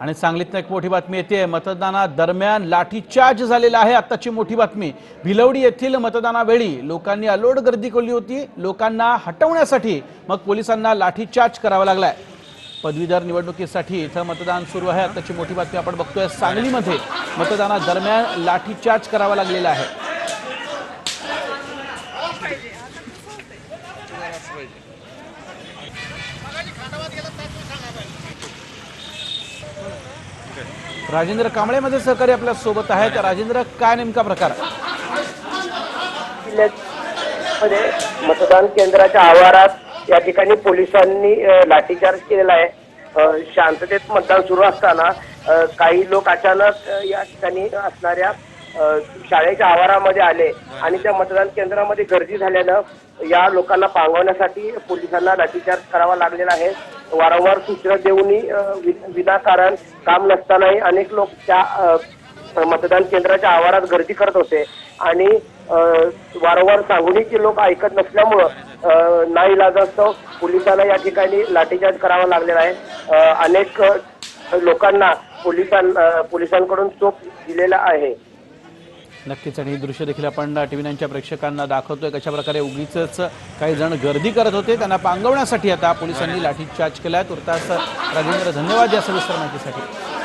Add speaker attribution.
Speaker 1: आणि सांगलीतनं एक मोठी बातमी येते. मतदानादरम्यान लाठीचार्ज झालेला आहे. आत्ताची मोठी बातमी. भिलवडी येथील मतदानावेळी लोकांनी अलोट गर्दी केली होती. लोकांना हटवण्यासाठी मग पोलिसांना लाठीचार्ज करावा लागलाय. पदवीधर निवडणुकीसाठी इथं मतदान सुरू आहे. आत्ताची मोठी बातमी आपण बघतोय. सांगलीमध्ये मतदानादरम्यान लाठीचार्ज करावा लागलेला आहे. राजेंद्र कांबळेमध्ये सहकारी आपल्यासोबत आहेत. राजेंद्र काय नेमका प्रकार?
Speaker 2: मतदान केंद्राच्या आवारात या ठिकाणी पोलिसांनी लाठीचार्ज केलेला आहे. शांततेत मतदान सुरू असताना काही लोक अचानक या ठिकाणी असणाऱ्या शाळेच्या आवारामध्ये आले आणि त्या मतदान केंद्रामध्ये गर्दी झाल्यानं या लोकांना पांगवण्यासाठी पोलिसांना लाठीचार्ज करावा लागलेला आहे. वारंवार सूचना देऊनही वि- विनाकारण काम नसतानाही अनेक लोक त्या मतदान केंद्राच्या आवारात गर्दी करत होते. आणि वारंवार सांगूनही की लोक ऐकत नसल्यामुळं अ, नाईलाजास्तव पोलिसांना या ठिकाणी लाठीचार्ज करावा लागलेला आहे. अनेक लोकांना पोलिसां पोलिसांकडून चोप दिलेला आहे.
Speaker 1: नक्कीच आणि ही दृश्य देखील आपण टीव्ही नाईनच्या प्रेक्षकांना दाखवतोय कशा प्रकारे उगीच काही जण गर्दी करत होते. त्यांना पांगवण्यासाठी आता पोलिसांनी लाठीचार्ज केलाय. तुर्तास राजेंद्र धन्यवाद या सविस्तर माहितीसाठी.